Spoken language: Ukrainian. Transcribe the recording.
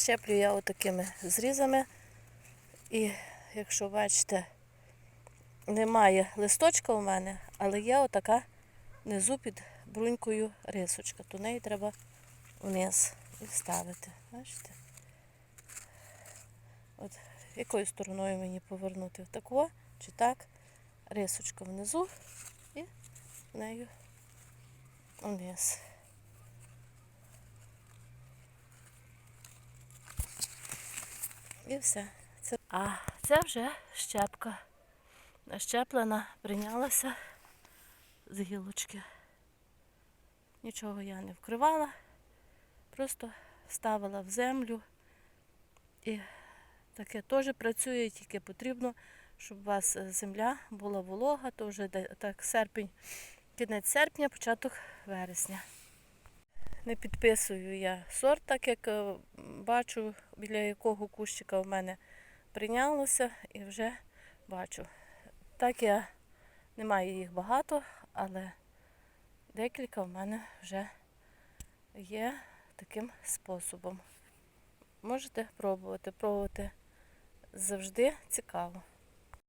щеплю я отакими зрізами. І якщо бачите, немає листочка у мене, але є отака внизу під брунькою рисочка, то неї треба вниз і вставити. Бачите? От якою стороною мені повернути? Тако чи так? Рисочка внизу і нею вниз. І все. Це... А це вже щепка. Щеплена, прийнялася з гілочки. Нічого я не вкривала, просто ставила в землю. І таке теж працює, тільки потрібно, щоб у вас е, земля була волога, то вже так серпень, кінець серпня, початок вересня. Не підписую я сорт, так як е, бачу, біля якого кущика в мене прийнялося і вже бачу. Так я не маю їх багато, але декілька в мене вже є таким способом. Можете пробувати. Пробувати завжди цікаво.